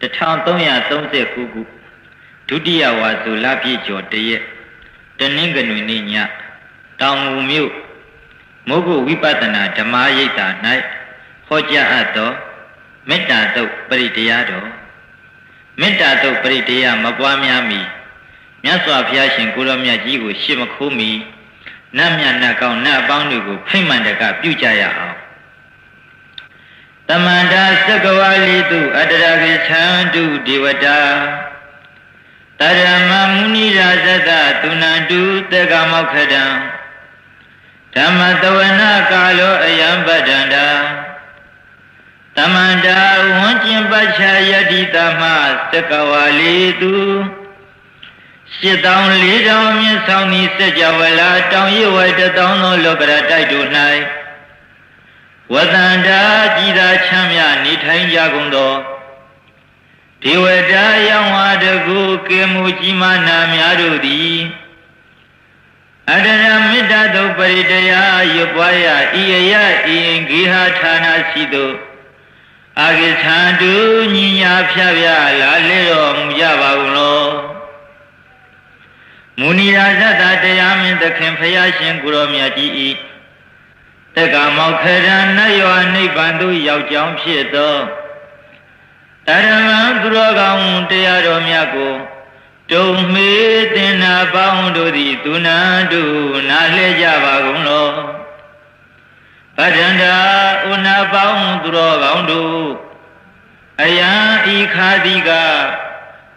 1339ခုဒုတိယဝါဆိုလပြည့်ကျော်တရက်တနင်္ဂနွေနေ့ညတောင်ငူမြို့မုဂ္ဂဝိပဿနာဓမ္မရိပ်သာ၌ဟောကြားအပ်သောမေတ္တာတုတ်ပရိတရားတော်မေတ္တာတုတ်ပရိတရားမပွားများမီမြတ်စွာဘုရားရှင်ကိုရောမြတ်ကြီးကိုရှေ့မခိုးမီနတ်မြတ်နတ်ကောင်းနတ်အပေါင်းတို့ကိုဖိမ့်မှန်တကပြုကြရအောင် တမန္တာစကဝါလီတုအတ္တရာကိသံတုဒေဝတာတရမမုနိရာဇတသူနန္တုတက္ကမောခတံဓမ္မတဝနာကာလောအယံပဒန္တာတမန္တာဝွန်ကျင်ပချာယတိတမစကဝါလီတုစစ်တောင်း၄တောင်းမြင့်ဆောင်သည့်စကြဝဠာတောင်ရွယ်တတောင်းသောလောကရတိုက်တို့၌ ဝတန္တာကြည်သာချမ်းမြနေထိုင်ကြကုန်သောဒေဝတာယောင်ဝါတကုကေမူကြီးမာနာများတို့သည်အတရမေတ္တာသုပရိတယရွပွားရဤယယဤဂေဟဌာနာရှိသောအာဂိသံတုညီညာဖြာဖြာလာလေတော်မူကြပါကုန်လောမုနီရာဇတတရားမင်းသခင်ဖရာရှင်ကိုရောမြတ်ကြီးဤ တက္ကမောခရဏနတ်ယောနိဗ္ဗာန်သို့ရောက်ကြောင်းဖြစ်သောတရမံသူတော်ကောင်းတရားတော်မြတ်ကိုတုံမေတင်နာပေါင်းတို့သည်သူနာတုနာလှဲကြပါကုန်လောပတ္တန္တာဥနာပေါင်းသူတော်ကောင်းတို့အယံဤခာတိက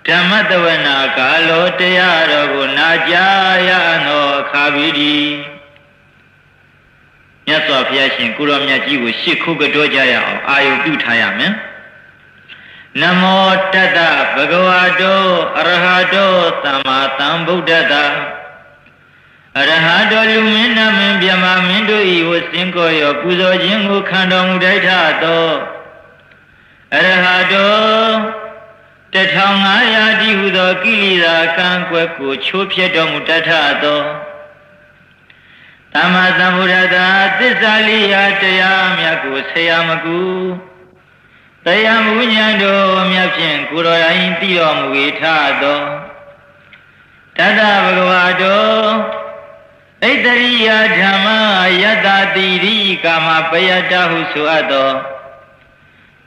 ဓမ္မတဝနာကာလောတရားတော်ကိုနာကြားရသောခါပြီဒီ မြတ်စွာဘုရားရှင်ကိုရောမြတ်ကြီးကိုရှ िख ုကတော်ကြရအောင်အာယုပြုထားရမယ်နမောတတ္တဗဂဝတောအရဟတောသမ္မာသမ္ဗုဒ္ဓတ္တအရဟတောလူမင်းနာမင်းမြမမင်းတို့ဤဝစင်ကိုရောပူဇော်ခြင်းကိုခံတော်မူတိုက်ထသောအရဟတော1500တိဟုသောကိလေသာကံကွယ်ကိုချိုးဖျက်တော်မူတတ်ထသော သမ္မာသမ္ဗုဒ္ဓတာသစ္စာလေးရာတရားမြတ်ကိုဆရာမကူတရားမူညာတို့မြတ်ဖြင့်ကိုရောတိုင်းသိတော်မူ၏ထသောတတဗဂဝါတောဣတရိယဓမ္မယတတိရိကာမပယတဟုဆိုအပ်သော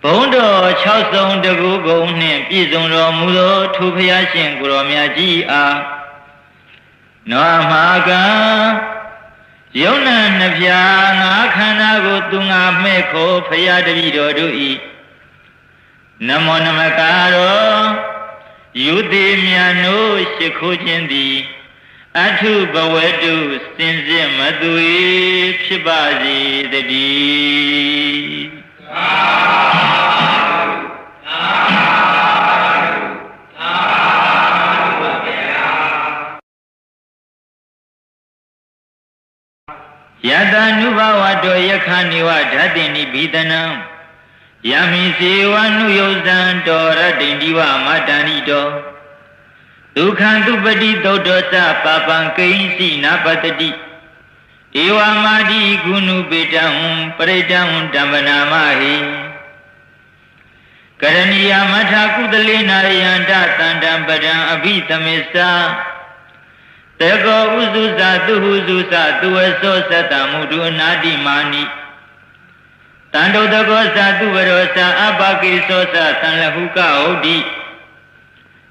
ဘုံတော်6ဆုံးတကူကုံနှင့်ပြည့်စုံတော်မူသောထိုဖျားရှင်ကိုရောမြတ်ကြီးအားနောမာကံ ယုံနာနှပြငါခန္ဓာကိုသူငါမဲ့ခိုးဖရာတပည့်တော်တို့ဤနမောနမကာရောယုတိမြတ်နိုးရှိခိုးခြင်းသည်အထုဘဝတုစင်စစ်မသူ၏ဖြစ်ပါစေတည်း ယတ ानु ဘဝတောယခဏိဝဓာတိနိဘိဒနံယမိစေဝနုယုဇံတောရတ္တိဒီဝမတန္တိတောဒုက္ခံသူပတိသုတ်တောသပပံကိဉ္စီနာပတတိဧဝမာတိကုဏုပေတံပရိတံဓမ္မနာမဟိကရဏီယမထာကုသလေနာယန္တတန္တံပဒံအဘိသမစ္စာ တေကောဥစုဇာသူဟုစုဇာသူဝသောသတ္တမုဒုအနာတိမာနိတန္တုတကောသသူဝရောသအပကိသောသသံလဟုကဟုတ်တိ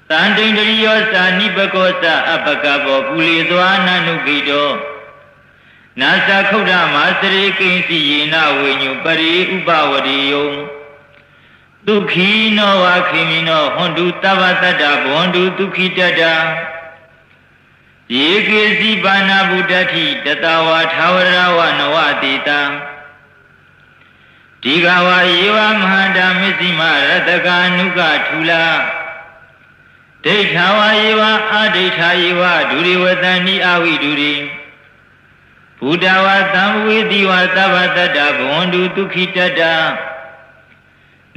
တန်တိန္ဒရိယောသနိပကောသအပကဘောကုလီသွားနနုကိတောနာသခုဒ္ဓမာစရိကိဉ္စီယေနဝိညုပရိဥပဝရိယုံဒုက္ခိနောဝခိမိနောဟွန်တုတဗ္ဗတတ္တဘဝန္တုဒုက္ခိတတ္တ ယေကေစီပါဏဗုဒ္ဓတိတတဝါသာဝရဝနဝတိတံဒီကဝယေဝမဟာတာမစ္စည်းမရတကာနုကထူလာဒိဋ္ဌာဝယေဝအာဒိဋ္ဌာယေဝဒုရိဝတဏိအဝိဒုရိဘုဒ္ဓဝသံဝေတိဝသဗ္ဗတတ္တဘဝန္တုဒုက္ခိတတ္တ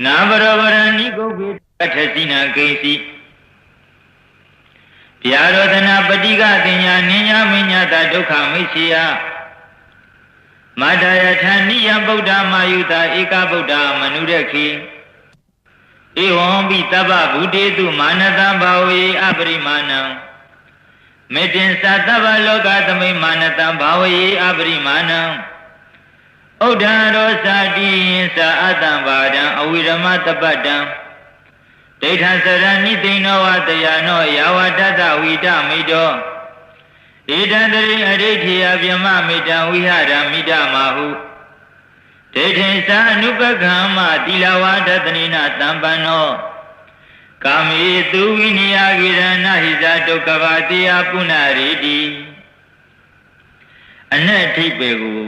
နာဘရဝရဏိကုတ်ပေတထစီနာကိစီ ဗျာရောဒနာပฏิကတင်ညာနိညာမညာတဒုက္ခမိတ်ရှိယမတယထာနိယဗုဒ္ဓမာယုတာဧကဗုဒ္ဓမနုရခိဧဝံပိတပ္ပဗုတေတုမာနတံဘာဝေအပရိမာဏံမေတ္တင်သတ္တဗလောကသမိမာနတံဘာဝေအပရိမာဏံဥဒ္ဓရောစာတိယင်္စာအတ္တံဘာဒံအဝိရမတပတ္တံ ဒိဋ္ဌံစရဏိသိဏောဝတယနောယာဝတတဝိတမိတောဣဒံတရိအရိဋ္ဌိယပြမမိတံဝိဟရမိတမဟုဒိဋ္ဌိသာအနုပကံမတိလဝါဒတနိနာတံပန္နောကာမေသူဝိနိယဂိရဏဟိဇာဒုက္ခဘာတိယပုဏ္ဏရေတိအနက်အထိပ်ပဲကို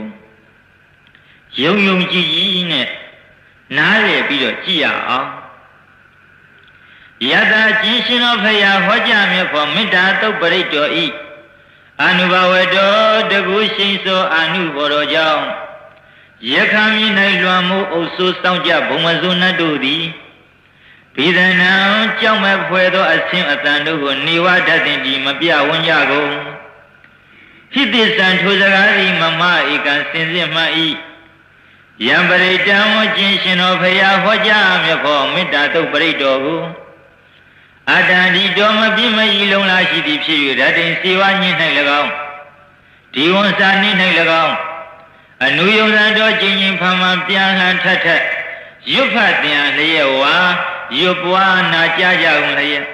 ယုံယုံကြည်ကြည်နဲ့နားရပြီးတော့ကြည်ရအောင် ယတာကျင်းရှင်တော်ဖရာဟောကြားမြတ်ဖို့မေတ္တာတုတ်ပရိတ်တော်ဤအနုဘဝတော်တကူရှိန်သောအနုဘော်တော်ကြောင့်ယခံမြ၌လွန်မှုအုပ်ဆိုးစောင့်ကြဘုံမဇုနတ်တို့သည်ဘိဒနံကြောက်မဲ့ဖွယ်သောအဆင်းအတန်တို့ကိုနေဝတတ်တင်ဒီမပြဝန်းကြကုန်ဟိတိစံထိုစကားသည်မမဧကံစင်စစ်မှဤယံပရိတံဝကျင်ရှင်တော်ဖရာဟောကြားမြတ်ဖို့မေတ္တာတုတ်ပရိတ်တော်ကို အတန်ဒီတော်မပြည့်မဤလုံးလားရှိသည်ဖြစ်၍ရတိန်စေဝညင်း၌၎င်းဒီဝန်စာနှိ၌၎င်းအနုယုံသာတော်ကျင်ရင်ဖန်မှပြန်လှန်ထက်ထက်ရွတ်ဖတ်ပြန်လျက်ဝါရွတ်ပွားနာကြကြုံလျက်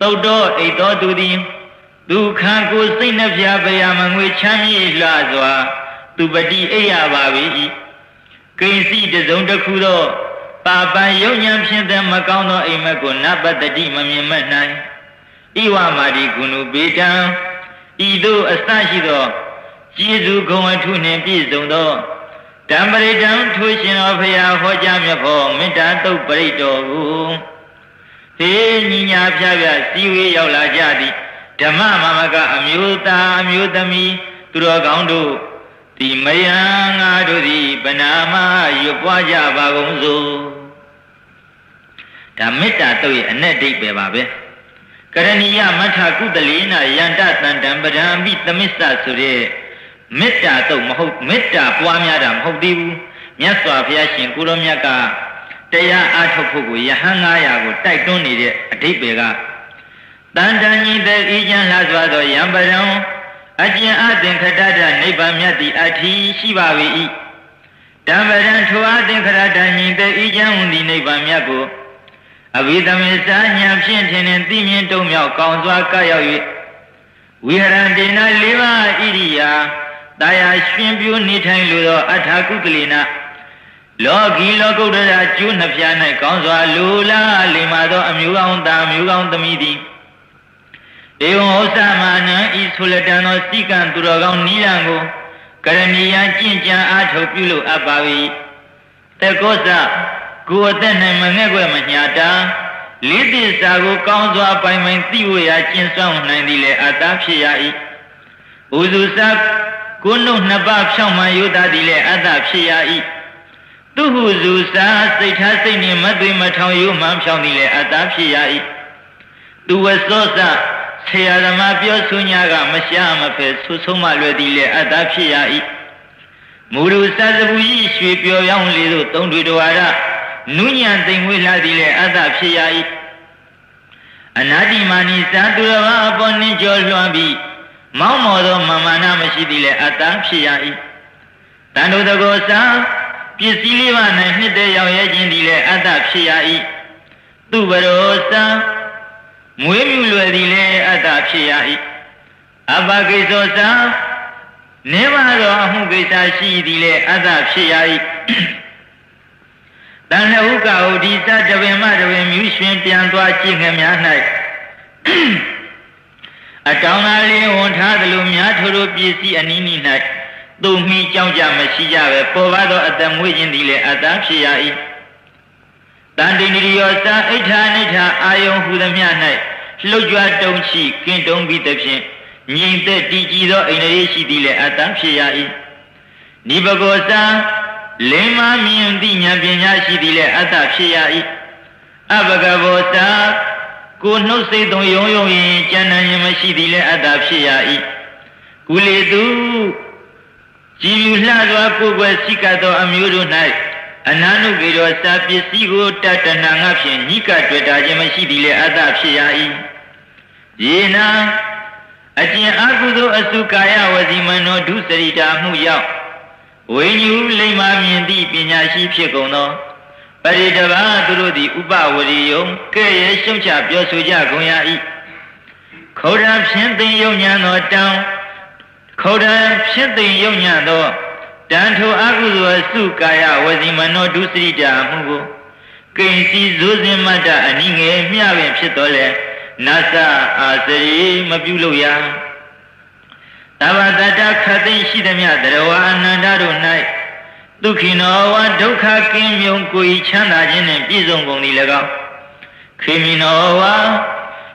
သုတ်တော်အိတ်တော်သူသည်ဒုက္ခကိုစိတ်နှဖျားဗျာမငွေချမ်းမြေ့လှစွာသူပတိအိယပါ၏ကိဉ္စီတစုံတစ်ခုသော ပါပံယုံညံဖြင့်တဲ့မကောင်းသောအိမ်မက်ကိုနပတ္တိမမြင်မနိုင်ဣဝမာတိကုဏုပေတံဤသို့အစရှိသောကျေးဇူးဂုဏ်အထုနှင့်ပြည့်စုံသောဓမ္ပရိတံထိုရှင်တော်ဖရာဟောကြားမြတ်ဖို့မေတ္တာတုတ်ပရိတော်ကိုဟေးညီညာဖျားဖျားစီဝေးရောက်လာကြသည်ဓမ္မမမကအမျိုးသားအမျိုးသမီးသူတော်ကောင်းတို့ဒီမယံငါတို့သည်ပနာမရွပွားကြပါကုန်စို့ ဒါမေတ္တာတုတ်ရဲ့အ내ဒိဋ္ဌပဲပါပဲကရဏီယမထကုတလေနယန္တတန်တံပဒံမိသမစ္ဆဆိုတဲ့မေတ္တာတော့မဟုတ်မေတ္တာပွားများတာမဟုတ်သေးဘူးမြတ်စွာဘုရားရှင်ကိုရောမြတ်ကတရားအားထုတ်ဖို့ကိုယဟန်900ကိုတိုက်တွန်းနေတဲ့အဓိပ္ပာယ်ကတန်တန်ကြီးတဲ့ဤချမ်းလှစွာသောယံပရံအကျဉ်အသင်္ခတတနိဗ္ဗာန်မြတ်တိအထီရှိပါ၏တံပရံထိုအသင်္ခရတညီတဲ့ဤချမ်းဝန်ဒီနိဗ္ဗာန်မြတ်ကို အဘိဓမ္မေစာညာဖြင့်ထင်ထင်သိမြင်တုံမြောက်ကောင်းစွာကပ်ရောက်၍ဝိဟရန္တေနလေးပါးဣရိယာတာယာရှင်ပြိုးနေထိုင်လိုသောအထာကုကလိနာလောကီလောကုတ္တရာကျိုးနှစ်ဖြား၌ကောင်းစွာလူလာလိမ္မာသောအမျိုးကောင်းသားမျိုးကောင်းသမီးသည်ဧဝံဥစ္စာမာနံဤဆိုလတန်သောစိကံသူတော်ကောင်းနိလံကိုကရဏီယကျင့်ကြံအားထုတ်ပြုလို့အပ်ပါ၏တကောဇ ကိုအသက်၌မငဲ့ွယ်မညာတာလေးသစ္စာကိုကောင်းစွာပိုင်ပိုင်သိဝရကျင့်ဆောင်နိုင်သည်လေအတ္တဖြစ်ရ၏ဥဇုစကိုနှုတ်နှစ်ပါးဖြောင့်မှန်ယုဒသည်လည်းအတ္တဖြစ်ရ၏သူဟုဇူစာစိတ်ထားစိတ်နှင့်မသွေမထောင်ယုမှန်ဖြောင့်သည်လည်းအတ္တဖြစ်ရ၏သူဝသောစဆရာသမားပြောဆိုညာကမရှာမဖယ်ဆူဆုံးမလွယ်သည်လည်းအတ္တဖြစ်ရ၏မူရုစသဘူးဤရွှေပြော်ရောင်းလေသို့သုံးတွေတော်ရ နုညံသိမ်ဝေးလာသည်လည်းအတ္တဖြစ်ရ၏အနာတိမာနိသာသူတော်ဘာအပေါ်နှင်းကျော်လွှမ်းပြီးမောင်းမော်သောမာမာနမရှိသည်လေအတ္တဖြစ်ရ၏တန်တို့တကောစာပစ္စည်းလေးပါး၌နှစ်တဲ့ရောက်ရဲခြင်းသည်လေအတ္တဖြစ်ရ၏သူဘရောစာမွေးမြူလွယ်သည်လေအတ္တဖြစ်ရ၏အဘကိစ္စောစာနေပါသောအမှုကိစ္စရှိသည်လေအတ္တဖြစ်ရ၏ တန်လဟုကဟုဒီသတပင်မတပင်မြူရှင်ပြန်သွားကြည့်ငများ၌အတောင်သာလေးဝန်ထားသလိုများထိုတို့ပစ္စည်းအနည်းနည်း၌သူမိကြောင်းကြမရှိကြပဲပေါ်ပါသောအတမွေးခြင်းသည်လည်းအတ္တဖြစ်ရ၏တန်တိနိယောသာအိဋ္ဌာနိဋ္ဌာအာယုံဟူသည်မြ၌လှုပ်ကြွတုံရှိကင်းတုံပြီးသဖြင့်ငြိမ်သက်တည်ကြည်သောအိန္ဒြေရှိသည်လည်းအတ္တဖြစ်ရ၏နိဘဂောသာ လင်မမြင်သည့်ဉာဏ်ပညာရှိသည်လည်းအတ္တဖြစ်ရ၏အဘဂဘောသာကိုနှုတ်စိတ်သုံးယုံယုံရင်ကြံနိုင်ရင်မရှိသည်လည်းအတ္တဖြစ်ရ၏ကုလေသူကြည်ယူလှစွာကိုယ်ွယ်စိကသောအမျိုးတို့၌အနန္နုကေရောစာပစ္စည်းကိုတတနာငါဖြင့်ညိကတွေ့တာခြင်းမရှိသည်လေအတ္တဖြစ်ရ၏ယေနာအကျင့်အကုသိုလ်အစုကာယဝစီမနောဒုစရိတာမှုရောက် ဝိညူလိမ္မာမြင်သည့်ပညာရှိဖြစ်ကုန်သောပရိတဘာသူတို့သည်ဥပဝရိယုံကဲ့ရဲ့ရှုံချပြောဆိုကြကုန်ရ၏ခေါရဖြင့်သိယုံညာသောတံခေါရဖြင့်သိယုံညာသောတန်ထိုအကုသိုလ်စုကာယဝစီမနောဒုစရိတာမှုကိုကိဉ္စီဇိုးစင်မတ္တအနိငယ်မျှပင်ဖြစ်တော်လေနသအာစရိမပြုလို့ရ သဗ္ဗတတခသိရှိသည်မြတရဝအနန္တတို့၌ဒုက္ခိနောဝဒုက္ခကင်းမြုံကိုယ်ချမ်းသာခြင်းနှင့်ပြည့်စုံကုန်သည်၎င်းခေမိနောဝ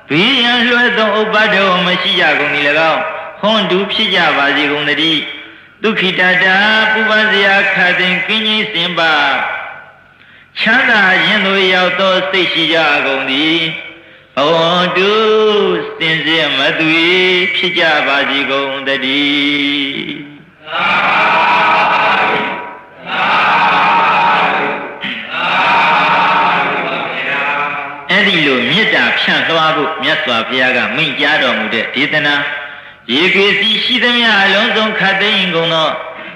ဘိယံလွှဲသောဥပ္ပဒေဝမရှိကြကုန်သည်၎င်းဟွန်တူဖြစ်ကြပါစေကုန်တည်းဒုက္ခိတတာပူပန်စရာခတ်တင်ကင်းကြီးစင်ပါချမ်းသာခြင်းတို့ရောက်သောစိတ်ရှိကြကုန်သည် ဘဝတုစင်စစ်မသွေဖြစ်ကြပါစေကုန်တည်းသာသာအဲ့ဒီလိုမေတ္တာဖြန့်သွားဖို့မြတ်စွာဘုရားကမိန့်ကြားတော်မူတဲ့ဒေသနာရေကေစီရှိသမျှအလုံးစုံခတ်သိမ်းကုန်သော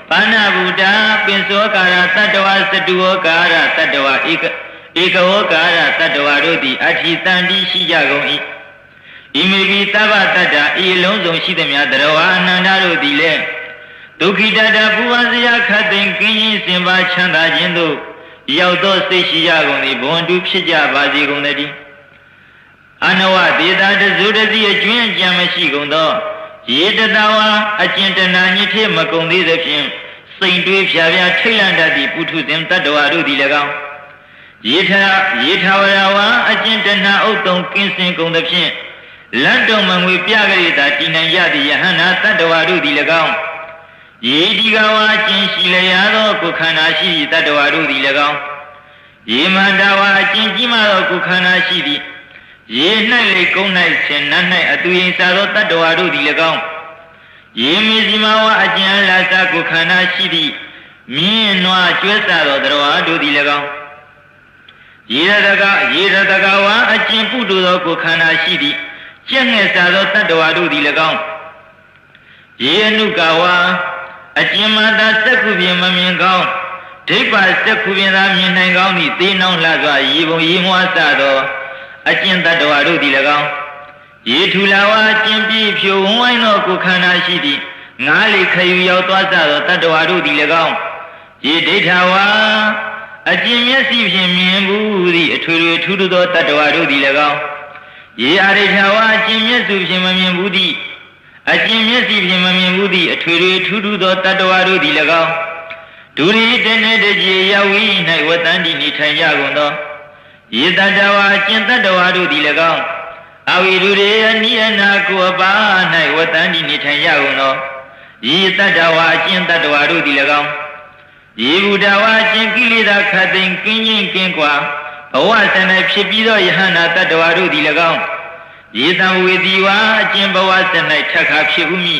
ဘာနာဗုဒ္ဓပင်စောကာရတတ္တဝစတုဝကာရတတ္တဝဧက ဧကဝကာရတတ္တဝတို့သည်အဋ္ဌိတန်တိရှိကြကုန်၏ဤမိဘိသဗ္ဗတတ္တဤလုံးစုံရှိသမျှတရဝအနန္တတို့သည်လည်းဒုက္ခိတတပူဝဇယခတ်သိမ်းကင်းရင်စင်ပါချမ်းသာခြင်းတို့ရောက်သောစိတ်ရှိကြကုန်သည်ဘဝန္တုဖြစ်ကြပါစေကုန်တည်းအနဝဒေတာတဇုတတိအကျွင်းအကြံမရှိကုန်သောရေတတဝါအကျဉ်တနာညစ်ဖြစ်မကုန်သေးသဖြင့်စိန်တွေးဖြာဖြာထိတ်လန့်တတ်သည့်ပုထုဇဉ်တတ္တဝါတို့သည်၎င်း ရေထရေထဝရဝါအကျဉ်တနာဥတုံကင်းစင်ကုန်သဖြင့်လတ်တော်မငွေပြကြရတာတည်နိုင်ရသည့်ယဟန္တာတတ္တဝါတို့သည်၎င်းရေဒီကဝါအကျဉ်ရှိလျာသောကိုခန္ဓာရှိတတ္တဝါတို့သည်၎င်းရေမန္တဝါအကျဉ်ကြီးမှသောကိုခန္ဓာရှိသည့်ရေ၌လေကုန်း၌ဆင်နတ်၌အတူရင်စားသောတတ္တဝါတို့သည်၎င်းရေမီစီမဝအကျဉ်လာစားကိုခန္ဓာရှိသည့်မြင်းနွားကျွဲစားသောတတ္တဝါတို့သည်၎င်း ရေရတကရေရတကဝါအကျဉ်ပုတုသောကိုခန္ဓာရှိသည့်ကျက်ငှက်စားသောတတ္တဝါတို့သည်၎င်းရေအနုကဝါအကျဉ်မသာစက်ခုပြင်မမြင်ကောင်းဒိဋ္ဌာစက်ခုပြင်သာမြင်နိုင်ကောင်းသည့်သေနှောင်းလှစွာရေပုံရေမွားစသောအကျင့်တ attva တို့သည်၎င်းရေထူလာဝါကျင်ပြည့်ဖြိုဝဝိုင်းသောကိုခန္ဓာရှိသည့်ငါးလေခယူရောက်သွားစသောတ attva တို့သည်၎င်းရေဒိဋ္ဌဝါ အကျင့်မျက်စိဖြင့်မြင်ဘူးသည့်အထွေထွေထူးထူးသောတ attva တို့သည်၎င်းရေအရိဋ္ဌဝါအကျင့်မျက်စုဖြင့်မမြင်ဘူးသည့်အကျင့်မျက်စိဖြင့်မမြင်ဘူးသည့်အထွေထွေထူးထူးသောတ attva တို့သည်၎င်းဒုရိတနေတကြီးရောက်ဝိ၌ဝတ္တန်တိနေထိုင်ကြကုန်သောယေတတဝါကျင်တတဝါတို့သည်၎င်းအဝိရုရေအနိယနာကိုအပါ၌ဝတ္တန်ဒီနေထိုင်ရကုန်သောယေတတဝါကျင်တတဝါတို့သည်၎င်း ယေဘုဒ္ဓဝါကျင်ကိလေသာခတ်သိမ်းကင်းရင်ကင်းကွာဘဝဆန္ဒဖြစ်ပြီးသောယဟန္တာတတဝါတို့သည်၎င်းယေတံဝေတိဝါအကျင်ဘဝဆန္ဒထက်ခါဖြစ်ဥမိ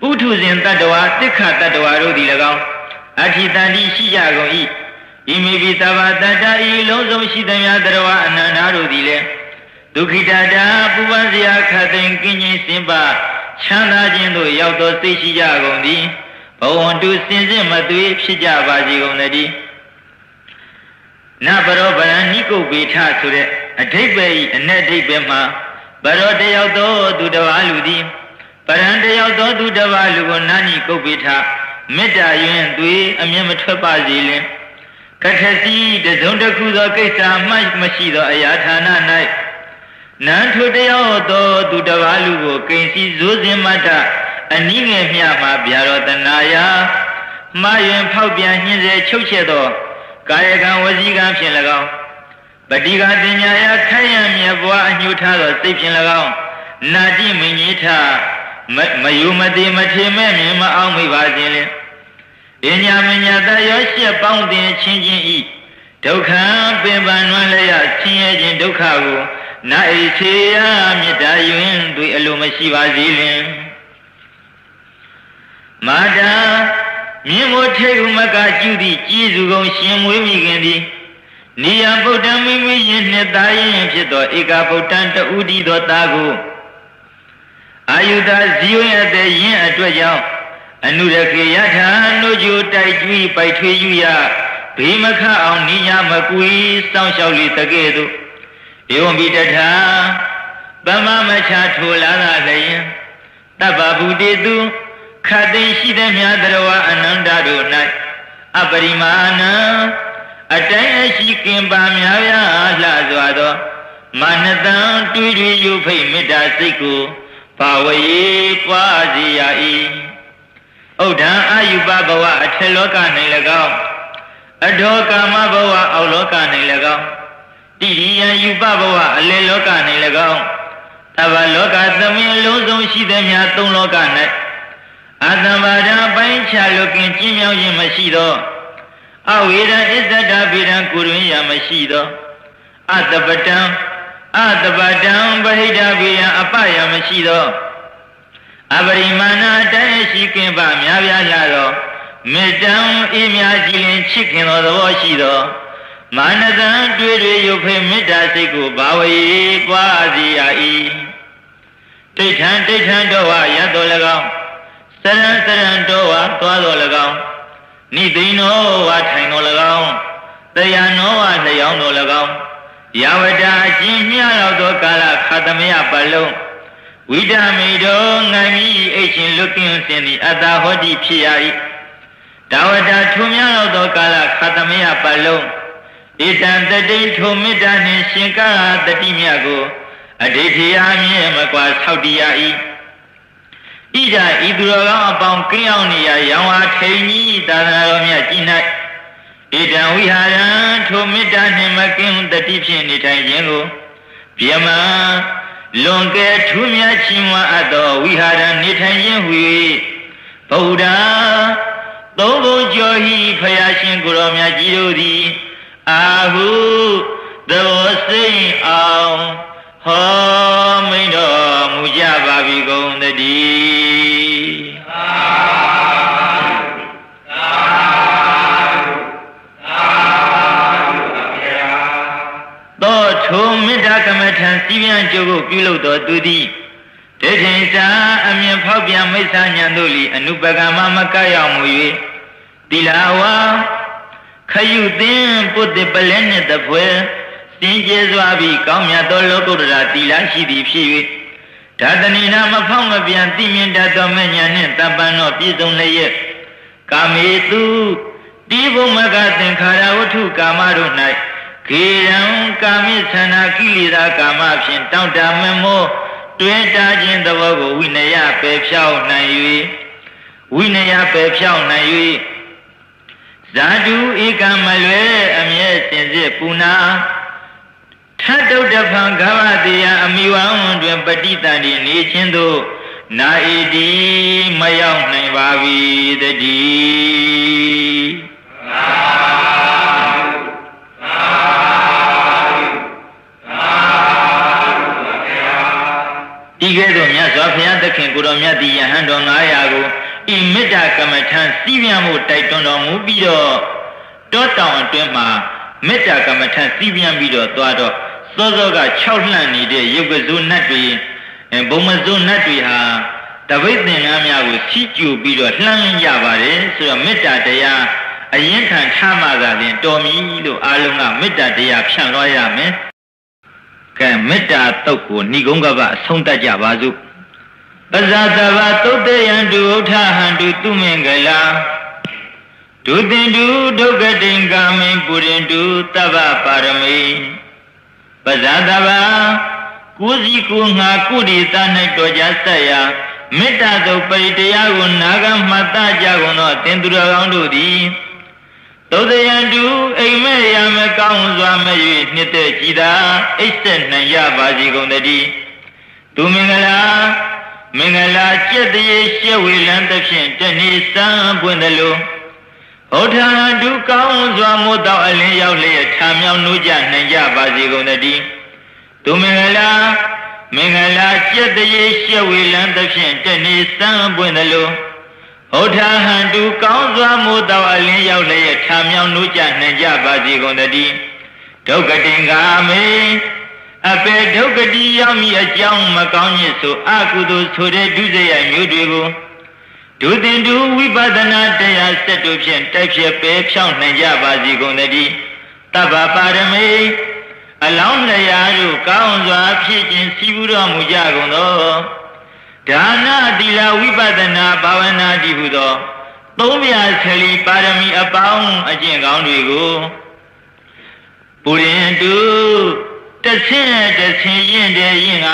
ပုထုဇဉ်တတဝါတိခတတဝါတို့သည်၎င်းအဋ္ဌိတန်တိရှိကြကုန်၏ဣမိပိသဗ္ဗတတ္တဤလုံးစုံရှိသမျှတရဝအနန္တတို့သည်လည်းဒုက္ခိတတာပူပန်စရာခတ်သိမ်းကင်းခြင်းစင်ပါချမ်းသာခြင်းတို့ရောက်သောသိရှိကြကုန်သည် ဘဝန္တုစင်စစ်မသွေဖြစ်ကြပါစေကုန်သတည်းနဘရောဗရဏိကုတ်ပေထဆိုတဲ့အဓိပ္ပာယ်ဤအ내အဓိပ္ပာယ်မှာဘရောတယောက်သောသူတစ်ပါးလူသည်ပရံတယောက်သောသူတစ်ပါးလူကိုနာနိကုတ်ပေထမေတ္တာယွင်သွေအမျက်မထွက်ပါစေလင်ကထစီတစုံတစ်ခုသောကိစ္စမှမရှိသောအရာဌာန၌နန်းထုတယောသောသူတပါးလူကိုကိဉ္စီဇိုးစင်မတ္တ အနိငယ်မြမှာဗျာရောတနာယမှားရင်ဖောက်ပြန်ညှင်းစေချုပ်ချက်သောကာယကံဝစီကံဖြင့်၎င်းပတိကပညာယခိုင်ရမြဘွားအညှို့ထားသောစိတ်ဖြင့်၎င်းနာတိမင်းကြီးထမယုမတိမထေမဲ့မြင်မအောင်မိပါခြင်းလင်ပညာမညာတရောရှက်ပေါင်းတင်ချင်းချင်းဤဒုက္ခပင်ပန်းနွမ်းလျက်ဆင်းရဲခြင်းဒုက္ခကိုနာဣချေယမေတ္တာယွင်တွေအလိုမရှိပါစေလင် မာတာမြင်မို့ထေဥမကကျုသည့်ကျေးဇူးကုန်ရှင်မွေးမိခင်သည်နိယဗုဒ္ဓမိမိယင်နှစ်သားရင်ဖြစ်သောဧကဗုဒ္ဓံတူဒီသောသားကိုအာယုဒဇီဝရတဲ့ယင်အတွက်ကြောင့်အနုရခေယထာနှုတ်ကြိုတိုက်ကျွီးပိုက်ထွေယူရဘေးမခအောင်နိညာမကွေစောင့်ရှောက်လီတကဲ့သို့ဧဝံပိတထာပမမချထိုလာသာလျင်တပ္ပဗုတေတု ခတ်သိရှိသည်မြတ်တရဝအနန္တတို့၌အပရိမာဏံအတိုင်းအရှိကင်ပါများများလှစွာသောမာနတံတွေ့တွေ့ယူဖိတ်မေတ္တာစိတ်ကိုဘာဝေပွားစီရ၏ဥဒ္ဒံအာယုပဘဝအထက်လောက၌၎င်းအထောကာမဘဝအောက်လောက၌၎င်းတိရိယယူပဘဝအလယ်လောက၌၎င်းသဗ္ဗလောကသမင်လုံးစုံရှိသည်များသုံးလောက၌ အတ္တဘာဒပိုင်းခြားလို့ကင်ကျင်းမြောင်းခြင်းမရှိသောအဝေဒံအစ္ဆဒဗေဒံကိုတွင်ရမရှိသောအတ္တပတံအတ္တပတံပဟိတဗေယံအပယမရှိသောအပရိမာဏတည်းရှိခင်ပါများပြားလာသောမေတ္တံအေးမြကြည်လင်ချစ်ခင်သောသဘောရှိသောမာနတံတွေ့တွေ့ရုပ်ဖေမေတ္တာစိတ်ကိုဘာဝေကွာစီရ၏တိဋ္ဌံတိဋ္ဌံတော်ဝရတ်တော်၎င်း စရံစရံတော်ဝသွားတော်၎င်းနိသိဏောဝထိုင်တော်၎င်းတရားနောဝလျောင်းတော်၎င်းယဝတာအချင်းမြတော်သောကာလခတမယပလုံးဝိဒမေတောငိုင်မီအိတ်ရှင်လွတ်ကင်းစင်သည်အတ္တဟောတိဖြစ်ရ၏ဒါဝတာထုံများတော်သောကာလခတမယပလုံးဣတံတတိထုံမေတ္တာနှင့်ရှင်ကာတတိမြတ်ကိုအဋ္ဌိထယာမြဲမကွာဆောက်တည်ရ၏ ဣဒာဤသူတော်ကောင်းအပေါင်းကင်းအောင်နေရရောင်အားထိန်ကြီးသာသနာတော်မြတ်ကြီး၌ဣဒံဝိဟာရံထိုမေတ္တာနှင့်မကင်းတတိဖြင့်နေထိုင်ခြင်းကိုဗျမလွန်ကဲထူးမြတ်ချီးမွမ်းအပ်သောဝိဟာရနေထိုင်ခြင်းဟူ၍ဗုဒ္ဓသုံးဘုံကျော်ဟိဖယားရှင်ကိုရောမြတ်ကြီးတို့သည်အာဟုသောစိတ်အောင် ဟောမိန်တော်မူကြပါပြီကုန်တည်းသောထုံမေတ္တာကမ္မထံစီးပြန်ကြိုးကိုပြုလုပ်တော်သူသည်တေချိန်စာအမြင်ဖောက်ပြန်မိစ္ဆာညာတို့လီအနုပကမမကရောက်မူ၍တိလာဝါခယုသင်ပုတ္တပလဲနှင့်တပွဲ စင်ကြဲစွာပြီးကောင်းမြတ်သောလောကုတ္တရာတိလာရှိသည်ဖြစ်၍ဓာတဏိနာမဖောက်မပြန်သိမြင်တတ်သောမညာနှင့်တပ္ပံသောပြည့်စုံလျက်ကာမေတုတိဘုမကသင်္ခါရဝတ္ထုကာမတို့၌ခေရံကာမိသနာကိလေသာကာမဖြင့်တောင့်တမမောတွဲတာခြင်းသဘောကိုဝိနယပယ်ဖြောင်းနိုင်၍ဝိနယပယ်ဖြောင်းနိုင်၍ဇာတုဧကမလွဲအမြဲစင်စစ်ပူနာ ထတုတ်တဖန်ခဝတိယအမိဝံတွင်ပဋိတန်ဒီနေခြင်းသို့နာဣတိမရောက်နိုင်ပါပြီတည်းဤကဲ့သို့မြတ်စွာဘုရားသခင်ကိုတော်မြတ်သည်ယဟန်တော်900ကိုဤမေတ္တာကမ္မထံစီးပြန်မှုတိုက်တွန်းတော်မူပြီးတော့တောတောင်အတွင်းမှာမေတ္တာကမ္မထံစီးပြန်ပြီးတော့သွားတော့ စောစောက6လှန့်နေတဲ့ရုပ်ကစိုးနတ်တွေဘုံမစိုးနတ်တွေဟာတပိတ်သင်္ကန်းများကိုစီးကျူပြီးတော့လှမ်းရပါတယ်ဆိုတော့မေတ္တာတရားအရင်ခံထားမှသာလျှင်တော်မီလို့အာလုံးကမေတ္တာတရားဖြန့်လွှားရမယ်ကဲမေတ္တာတုတ်ကိုဏိကုံးကပအဆုံးတတ်ကြပါစို့ပဇာတဘာသုတ်တယံတုဥထဟံတုသူမင်္ဂလာဒုတင်တုဒုက္ကတိံကာမိပုရိတုတဗ္ဗပါရမိ ပဇာတဘာကိုစီကိုငါကုရိသ၌တော်ကြဆက်ရာမေတ္တာသုတ်ပရိတရားကိုနာဂမှတ်သားကြကုန်သောတင်သူတော်ကောင်းတို့သည်သုတ်ယံတုအိမ်မဲ့ရမကောင်းစွာမ၍နှစ်သက်ကြည်သာအိတ်ဆက်နိုင်ရပါစီကုန်တည်းသူမင်္ဂလာမင်္ဂလာကျက်တရေရှက်ဝေလန်းသဖြင့်တဏှိစံပွင့် တယ်လို့ဟောထာဒုကောင်းစွာမို့တော့အလင်းရောက်လျက်ထာမြောင်နှုတ်ကြနိုင်ကြပါစေကုန်တည်းသူမင်္ဂလာမင်္ဂလာကျက်တရေရှက်ဝေလန်းသဖြင့်တဏှိစံပွင့်တယ်လို့ဟဟောထာဟန်တူကောင်းစွာမိုးတော်အလင်းရောက်လျက်ထာမြောင်နှုတ်ကြနှံကြပါစေကုန်တည်းဒုက္ကတင်ကာမေအပေဒုက္ကတိရောက်မိအကြောင်းမကောင်းညစ်ဆိုအကုသိုလ်ဆိုတဲ့ဒုစရိုက်မျိုးတွေကို ဒုတင်တူဝိပဿနာတရားစက်တို့ဖြင့်တိုက်ဖြတ်ပဲဖြောင်းနိုင်ကြပါစေကုန်တည်းတဗ္ဗပါရမေအလောင်းလျာတို့ကောင်းစွာဖြည့်ခြင်းစီးပူတော်မူကြကုန်သောဒါနသီလဝိပဿနာဘာဝနာတည်ဟုသောသုံးပြဆလီပါရမီအပေါင်းအကျင့်ကောင်းတွေကိုပုရင်တုတဆင်းတဆင်းရင်တည်းရင်က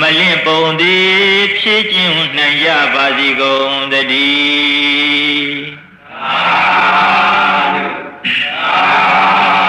မလင့်ပုံသည်ဖြည့်ခြင်းနိုင်ရပါစီကုန်တည်းသာဓုသာ